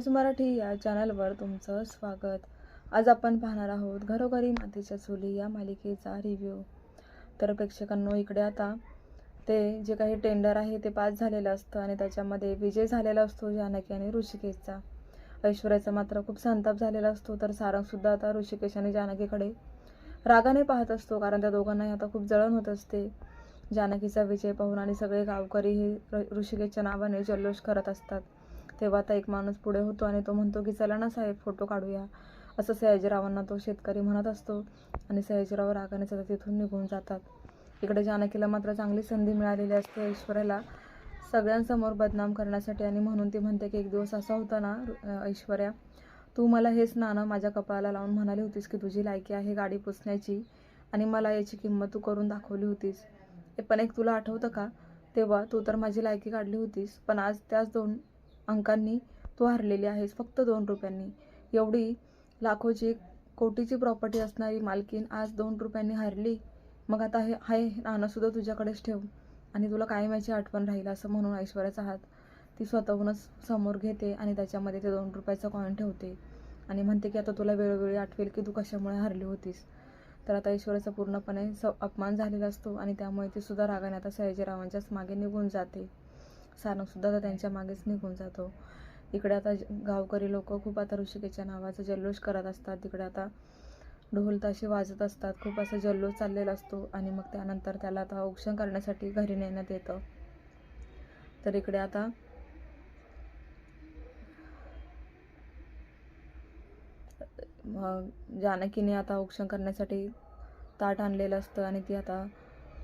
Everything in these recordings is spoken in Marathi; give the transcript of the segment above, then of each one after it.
आज मराठी या चॅनलवर तुमचं स्वागत. आज आपण पाहणार आहोत घरोघरी मातीच्या चुली या मालिकेचा रिव्ह्यू तर प्रेक्षकांनो इकडे आता ते जे काही टेंडर आहे ते पास झालेलं असतं आणि त्याच्यामध्ये विजय झालेला असतो जानकी आणि ऋषिकेशचा. ऐश्वर्याचा मात्र खूप संताप झालेला असतो तर सारंगसुद्धा आता ऋषिकेश आणि जानकीकडे रागाने पाहत असतो कारण त्या दोघांनाही आता खूप जळण होत असते. जानकीचा विजय पाहून आणि सगळे गावकरी हे ऋषिकेशच्या नावाने जल्लोष करत असतात. तेव्हा आता एक माणूस पुढे होतो आणि तो म्हणतो की चला ना साहेब फोटो काढूया. असं सयाजीरावांना तो शेतकरी म्हणत असतो आणि सयाजीराव रागाने सतत तिथून निघून जातात. इकडे जानकीला मात्र चांगली संधी मिळालेली असते ऐश्वर्याला. सगळ्यांसमोर बदनाम करण्यासाठी आणि म्हणून ती म्हणते की एक दिवस असा होता ना ऐश्वर्या तू मला हेच नाणं माझ्या कपाळाला लावून म्हणाली होतीस की तुझी लायकी आहे गाडी पुसण्याची आणि मला याची किंमत तू करून दाखवली होतीस. हे पण एक तुला आठवतं का? तेव्हा तू तर माझी लायकी काढली होतीस पण आज त्याच दोन अंकांनी तू हरलेली आहेस फक्त दोन रुपयांनी. एवढी लाखोची कोटीची प्रॉपर्टी असणारी मालकीन आज दोन रुपयांनी हरली? मग आता हे हाय नाणंसुद्धा तुझ्याकडेच ठेव. आणि तुला कायमाची आठवण राहील असं म्हणून ऐश्वर्याचा हात ती स्वतःहूनच समोर घेते आणि त्याच्यामध्ये ते दोन रुपयाचा कॉईन ठेवते. आणि म्हणते की आता तुला वेळोवेळी आठवेल की तू कशामुळे हरली होतीस. तर आता ईश्वराचा पूर्णपणे स अपमान झालेला असतो आणि त्यामुळे ती सुद्धा रागाने आता सयाजीरावांच्याच मागे निघून जाते. सारंगसुद्धा तर त्यांच्या मागेच निघून जातो. इकडे आता गावकरी लोक खूप आता ऋषिकेच्या नावाचा जल्लोष करत असतात. तिकडे आता ढोल ताशे वाजत असतात. खूप असा जल्लोष चाललेला असतो आणि मग त्यानंतर त्याला आता औक्षण करण्यासाठी घरी नेण्यात येतं. तर इकडे आता जानकीने आता औक्षण करण्यासाठी ताट आणलेलं असतं आणि ती आता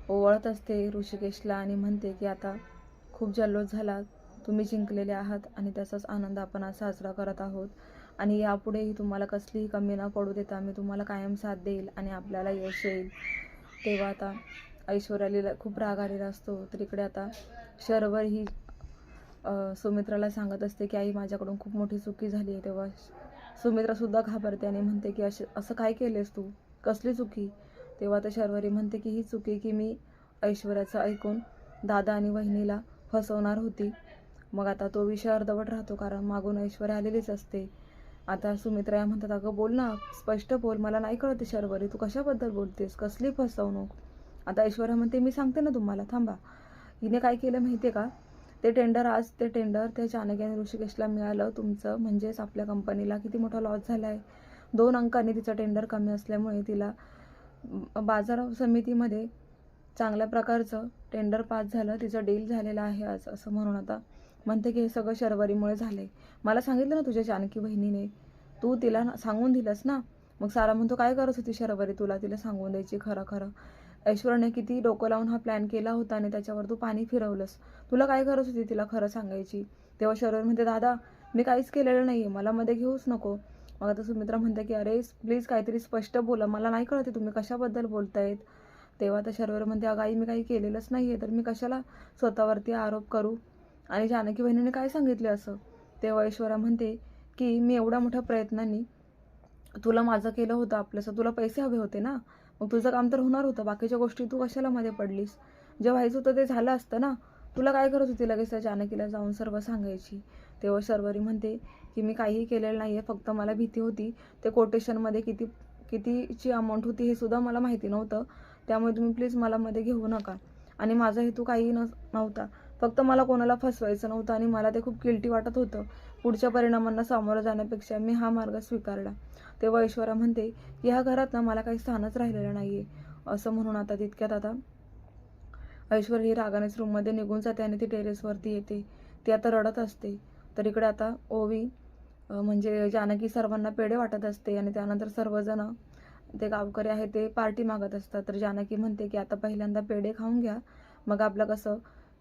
ओवळत असते ऋषिकेशला आणि म्हणते की आता खूप जल्लोष झाला. तुम्ही जिंकलेले आहात आणि त्याचाच आनंद आपण आज साजरा करत आहोत. आणि यापुढेही तुम्हाला कसलीही कमी न पडू देता मी तुम्हाला कायम साथ देईल आणि आपल्याला यश येईल. तेव्हा आता ऐश्वर्याला खूप राग आलेला असतो. तर इकडे आता शर्वर ही सुमित्राला सांगत असते की आई माझ्याकडून खूप मोठी चुकी झाली आहे. तेव्हा सुमित्रासुद्धा घाबरते आणि म्हणते की असे असं काय केलेस तू? कसली चुकी? तेव्हा तर शर्वरी म्हणते की ही चुकी की मी ऐश्वर्याचं ऐकून दादा आणि वहिनीला फसवणार होती. मग आता तो विषय अर्धवट राहतो कारण मागून ऐश्वर्या आलेलीच असते. आता सुमित्रा या म्हणतात अगं बोल ना. स्पष्ट बोल. मला नाही कळत शर्वरी तू कशाबद्दल बोलतेस? कसली फसवणूक? आता ऐश्वर्या म्हणते मी सांगते ना तुम्हाला. थांबा. हिने काय केलं माहिती आहे का? ते टेंडर आज ते टेंडर त्या चाणक्य आणि ऋषिकेशला मिळालं. तुमचं म्हणजेच आपल्या कंपनीला किती मोठा लॉस झाला आहे दोन अंकांनी तिचं टेंडर कमी असल्यामुळे तिला बाजार समितीमध्ये चांगल्या प्रकारचं टेंडर पास झालं तिचं डील झालेलं आहे आज असं म्हणून आता म्हणते की हे सगळं शर्वरीमुळे झालं आहे मला सांगितलं ना तुझ्या जानकी बहिणीने तू तिला ना- सांगून दिलंस ना? मग सारा म्हणतो काय करत होती शर्वरी तुला? तिला सांगून द्यायची खरं खरं. ऐश्वर्याने किती डोकं लावून हा प्लॅन केला होता आणि त्याच्यावर तू पाणी फिरवलंस. तुला काय करत होती तिला खरं सांगायची? तेव्हा शर्वर म्हणते दादा मी काहीच केलेलं नाही आहे मला मध्ये घेऊच नको. मग आता सुमित्रा म्हणते की अरे प्लीज काहीतरी स्पष्ट बोला. मला नाही कळते तुम्ही कशाबद्दल बोलतायत. तेव्हा तर शर्वरी म्हणते अगं आई मी काही केलेलंच नाही आहे तर मी कशाला स्वतःवरती आरोप करू? आणि जानकी बहिणीने काय सांगितले असं? तेव्हा ऐश्वर्या म्हणते की मी एवढ्या मोठ्या प्रयत्नांनी तुला माझं केलं होतं आपलंसं तुला पैसे हवे होते ना? मग तुझं काम तर होणार होतं. बाकीच्या गोष्टी तू कशाला मध्ये पडलीस? जे व्हायचं होतं ते झालं असतं ना? तुला काय करत होती लगेच त्या जानकीला जाऊन सर्व सांगायची? तेव्हा शर्वरी म्हणते की मी काहीही केलेलं नाही आहे फक्त मला भीती होती. ते कोटेशनमध्ये किती कितीची अमाऊंट होती हे सुद्धा मला माहिती नव्हतं. त्यामुळे तुम्ही प्लीज मला मध्ये घेऊ नका. आणि माझा हेतू काही न नव्हता. फक्त मला कोणाला फसवायचं नव्हतं आणि मला ते खूप किलटी वाटत होतं. पुढच्या परिणामांना सामोरं जाण्यापेक्षा मी हा मार्ग स्वीकारला. तेव्हा ऐश्वर्या म्हणते की ह्या घरात ना मला काही स्थानच राहिलेलं नाही आहे असं म्हणून आता तितक्यात आता ऐश्वर ही रागानेच रूममध्ये निघून जाते आणि ती टेरेसवरती येते. ती आता रडत असते. तर इकडे आता ओवी म्हणजे जानकी सर्वांना पेढे वाटत असते आणि त्यानंतर सर्वजण ते गावकरी आहे ते पार्टी मागत असतात. तर जानकी म्हणते की आता पहिल्यांदा पेढे खाऊन घ्या. मग आपलं कसं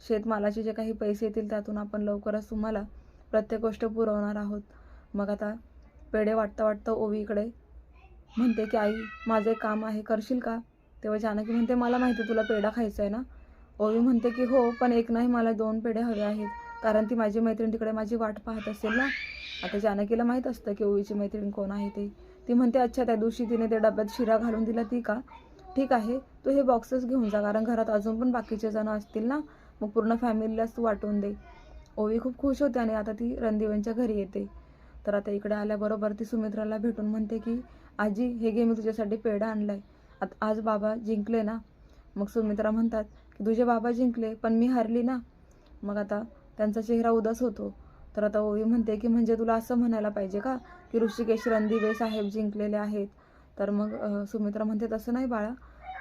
शेतमालाचे जे काही पैसे येतील त्यातून आपण लवकरच तुम्हाला प्रत्येक गोष्ट पुरवणार आहोत. मग आता पेढे वाटता वाटतं ओवीकडे म्हणते की आई माझं एक काम आहे करशील का? तेव्हा जानकी म्हणते मला माहिती आहे तुला पेढा खायचा आहे ना? ओवी म्हणते की हो पण एक नाही मला दोन पेढे हवे आहेत. कारण ती माझी मैत्रीण तिकडे माझी वाट पाहत असेल ना? आता जानकीला माहीत असतं की ओवीची मैत्रीण कोण आहे ते. ती म्हणते अच्छा त्या दिवशी तिने त्या डब्यात शिरा घालून दिला ती का? ठीक आहे तू हे बॉक्सेस घेऊन जा कारण घरात अजून पण बाकीचे जण असतील ना मग पूर्ण फॅमिलीलाच तू वाटून दे. ओवी खूप खुश होते आणि आता ती रणदेवांच्या घरी येते. तर आता इकडे आल्याबरोबर ती सुमित्राला भेटून म्हणते की आजी हे घे मी तुझ्यासाठी पेढा आणलाय. आता आज बाबा जिंकले ना. मग सुमित्रा म्हणतात की तुझे बाबा जिंकले पण मी हारली ना. मग आता त्यांचा चेहरा उदास होतो. तर आता ओवी म्हणते की म्हणजे तुला असं म्हणायला पाहिजे का की ऋषिकेश रणदिवे साहेब जिंकलेले आहेत? तर मग सुमित्रा म्हणते तसं नाही बाळा.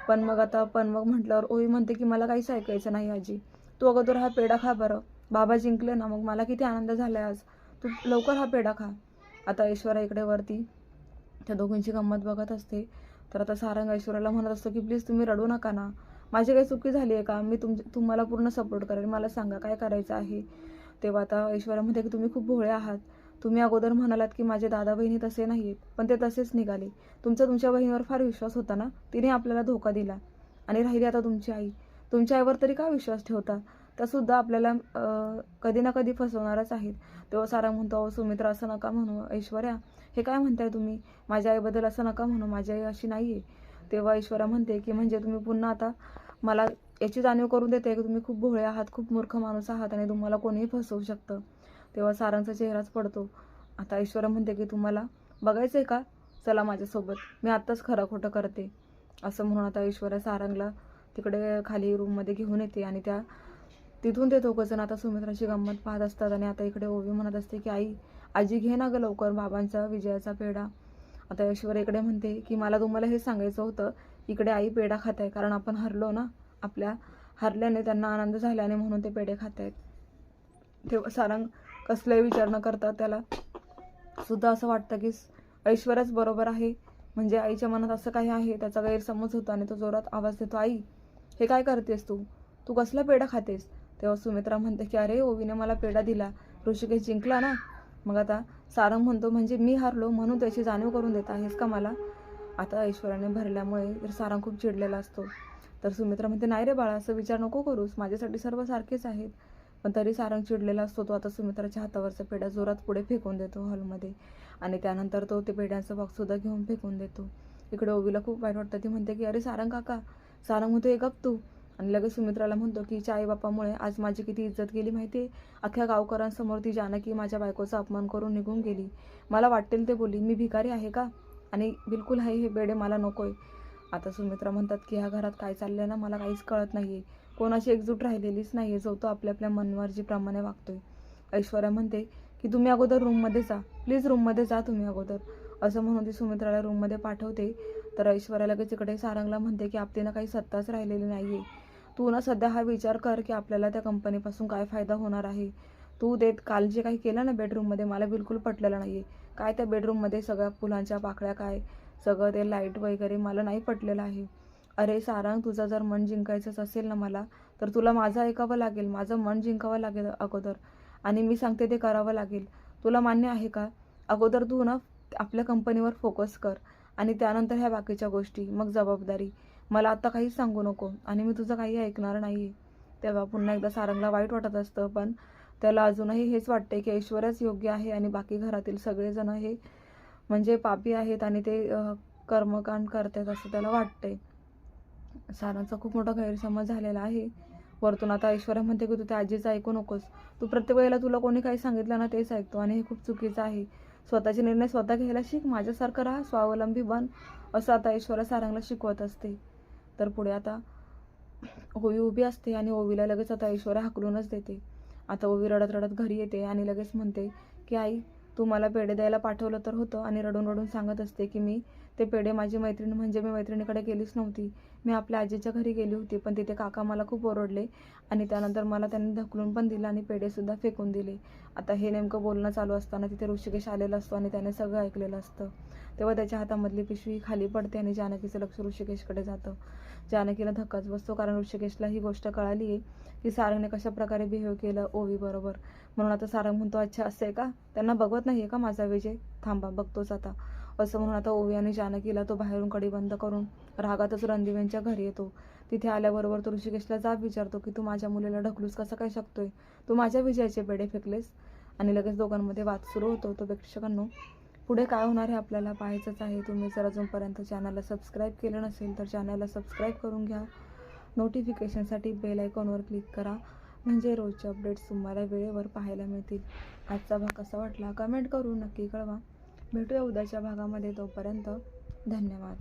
पण मग आता पण मग म्हटल्यावर ओवी म्हणते की मला काहीच ऐकायचं नाही आजी. तू अगोदर हा पेढा खा बरं. बाबा जिंकले ना मग मला किती आनंद झाला आज. तू लवकर हा पेढा खा. आता ऐश्वर्या इकडे वरती त्या दोघींची गंमत बघत असते. तर आता सारंग ऐश्वर्याला म्हणत असतो की प्लीज तुम्ही रडू नका ना. माझी काही चुकी झाली आहे का? मी तुम तुम्हाला पूर्ण सपोर्ट करेल मला सांगा काय करायचं आहे. तेव्हा आता ईश्वरा म्हणते की तुम्ही खूप भोळे आहात. तुम्ही अगोदर म्हणालात की माझे दादा बहिणी तसे नाही पण ते तसेच निघाले. तुमचा तुमच्या बहिणीवर फार विश्वास होता ना? तिने आपल्याला धोका दिला. आणि राहिली आता तुमची आई. तुमच्या आईवर तरी का विश्वास ठेवता? त्यासुद्धा आपल्याला कधी ना कधी फसवणारच आहेत. तेव्हा सारा म्हणतो अहो सुमित्रा असं नका म्हणू. ऐश्वर्या हे काय म्हणताय तुम्ही? माझ्या आईबद्दल असं नका म्हणू. माझी आई अशी नाही आहे तेव्हा ऐश्वर्या म्हणते की म्हणजे तुम्ही पुन्हा आता मला याची जाणीव करून देते की तुम्ही खूप भोळे आहात खूप मूर्ख माणूस आहात आणि तुम्हाला कोणीही फसवू शकतं. तेव्हा सारांचा चेहराच पडतो. आता ईश्वर म्हणते की तुम्हाला बघायचं आहे का? चला माझ्यासोबत. मी आत्ताच खरं खोटं करते. असं म्हणून आता ईश्वर सारंगला तिकडे खाली रूममध्ये घेऊन येते आणि त्या तिथून ते दोघंजण आता सुमित्राची गंमत पाहत असतात आणि आता इकडे ओवी म्हणत असते की आई आजी घे ना गं लवकर. बाबांचा विजयाचा पेढा. आता ईश्वर इकडे म्हणते की मला तुम्हाला हे सांगायचं होतं. इकडे आई पेढा खात आहे कारण आपण हरलो ना. आपल्या हरल्याने त्यांना आनंद झाल्याने म्हणून ते पेढे खात आहेत. तेव्हा सारंग कसलाही विचार न करता त्याला सुद्धा असं वाटतं की ऐश्वर्याच बरोबर आहे. म्हणजे आईच्या मनात असं काही आहे त्याचा गैरसमज होतो आणि तो जोरात आवाज देतो आई हे काय करतेस तू? तू कसला पेढा खातेस? तेव्हा सुमित्रा म्हणते की अरे ओवीने मला पेढा दिला. ऋषिकेश जिंकला ना? मग आता सारंग म्हणतो म्हणजे मी हारलो म्हणून त्याची जाणीव करून देत आहेस का मला? आता ऐश्वर्याने भरल्यामुळे तर सारंग खूप चिडलेला असतो. तर सुमित्रा म्हणते नाही रे बाळा असं विचार नको करूस. माझ्यासाठी सर्व सारखेच आहेत. पण तरी सारंग चिडलेला असतो. तो आता सुमित्राच्या हातावरचा पेढा जोरात पुढे फेकून देतो हॉलमध्ये. आणि त्यानंतर तो ते पेढ्यांचं बॉक्ससुद्धा घेऊन फेकून देतो. इकडे ओवीला खूप वाईट वाटतं. ती म्हणते की अरे सारंग काका सारंग म्हणतो एक तू. आणि लगेच सुमित्राला म्हणतो की हिच्या आईबापामुळे आज माझी किती इज्जत गेली माहिती आहे अख्ख्या गावकऱ्यांसमोर ती जानकी माझ्या बायकोचा अपमान करून निघून गेली. मला वाटेल ते बोली मी भिकारी आहे का? आणि बिलकुल आहे हे बेडे मला नको आहे आता सुमित्रा म्हणतात की ह्या घरात काय चाललंय ना मला काहीच कळत नाहीये. कोणाची एकजूट राहिलेलीच नाहीये जो तो आपल्या आपल्या मनमर्जीप्रमाणे वागतोय. ऐश्वर्या म्हणते की तुम्ही अगोदर रूममध्ये जा. प्लीज रूममध्ये जा तुम्ही अगोदर. असं म्हणून ती सुमित्राला रूममध्ये पाठवते. तर ऐश्वर्या लगेच इकडे सारंगला म्हणते की आपल्याला काही सत्ताच राहिलेली नाहीये. तू ना सध्या हा विचार कर की आपल्याला त्या कंपनीपासून काय फायदा होणार आहे. तू देत काल जे काही केलं ना बेडरूममध्ये मला बिलकुल पटलेलं नाही आहे काय त्या बेडरूममध्ये सगळ्या फुलांच्या पाकळ्या काय सगळं ते लाइट वगैरे मला नाही पटलेलं आहे. अरे सारंग तुझं जर मन जिंकायचंच असेल ना मला तर तुला माझं ऐकावं लागेल. माझं मन जिंकावं लागेल अगोदर. आणि मी सांगते ते करावं लागेल. तुला मान्य आहे का? अगोदर तू ना आपल्या कंपनीवर फोकस कर आणि त्यानंतर ह्या बाकीच्या गोष्टी. मग जबाबदारी. मला आता काहीच सांगू नको आणि मी तुझं काही ऐकणार नाही तेव्हा पुन्हा एकदा सारंगला वाईट वाटत असतं पण त्याला अजूनही हेच वाटते की ऐश्वर्याच योग्य आहे आणि बाकी घरातील सगळेजण हे म्हणजे पापी आहेत आणि ते कर्मकांड करतात असं त्याला वाटते सारांचा खूप मोठा गैरसमज झालेला आहे. वरतून आता ऐश्वर्या म्हणते की तू त्या आजीचं ऐकू नकोस. तू प्रत्येक वेळेला तुला कोणी काही सांगितलं ना तेच ऐकतो आणि हे खूप चुकीचं आहे. स्वतःचे निर्णय स्वतः घ्यायला शिक माझ्यासारखं राहा स्वावलंबी बन असं आता ऐश्वर्या सारंगला शिकवत असते. तर पुढे आता ओवी उभी असते आणि ओवीला लगेच आता ऐश्वर्या हाकलूनच देते. आता ओवी रडत रडत घरी येते आणि लगेच म्हणते की आई तू मला पेढे द्यायला पाठवलं तर होतं आणि रडून रडून सांगत असते की मी ते पेढे माझी मैत्रीण म्हणजे मी मैत्रिणीकडे गेलीच नव्हती. मी आपल्या आजीच्या घरी गेली होती पण तिथे काका मला खूप ओरडले आणि त्यानंतर मला त्यांनी ढकलून पण दिलं आणि पेढेसुद्धा फेकून दिले. आता हे नेमकं बोलणं चालू असताना तिथे ऋषिकेश आलेला असतो आणि त्याने सगळं ऐकलेलं असतं. तेव्हा त्याच्या हातामधली पिशवी खाली पडते आणि जानकीचं लक्ष ऋषिकेशकडे जातं. जानकीला धक्काच बसतो कारण ऋषिकेशला ही गोष्ट कळाली आहे की सारंगने कशा प्रकारे बिहेव केलं ओवी बरोबर. म्हणून आता सारंग म्हणतो अच्छा असं आहे का? त्यांना बघवत नाही आहे का माझा विजय? थांबा बघतोच आता. असं म्हणून आता ओवी आणि जानकीला तो बाहेरून कडी बंद करून रागातच रणदिवेंच्या घरी येतो. तिथे आल्याबरोबर तो ऋषिकेशला जाब विचारतो की तू माझ्या मुलीला ढकलूस कसं काय शकतोय? तू माझ्या विजयाचे पेढे फेकलेस? आणि लगेच दोघांमध्ये वाद सुरू होतो. तो प्रेक्षकांनो पुढे काय होणार आहे आपल्याला पाहायचंच आहे. तुम्ही जर अजूनपर्यंत चॅनलला सबस्क्राईब केलं नसेल तर चॅनलला सबस्क्राईब करून घ्या. नोटिफिकेशनसाठी बेल आयकॉनवर क्लिक करा. म्हणजे रोजचे अपडेट्स तुम्हाला वेळेवर पाहायला मिळतील. आजचा भाग कसा वाटला? कमेंट करून नक्की कळवा. भेटूया उद्याच्या भागामध्ये. तोपर्यंत धन्यवाद.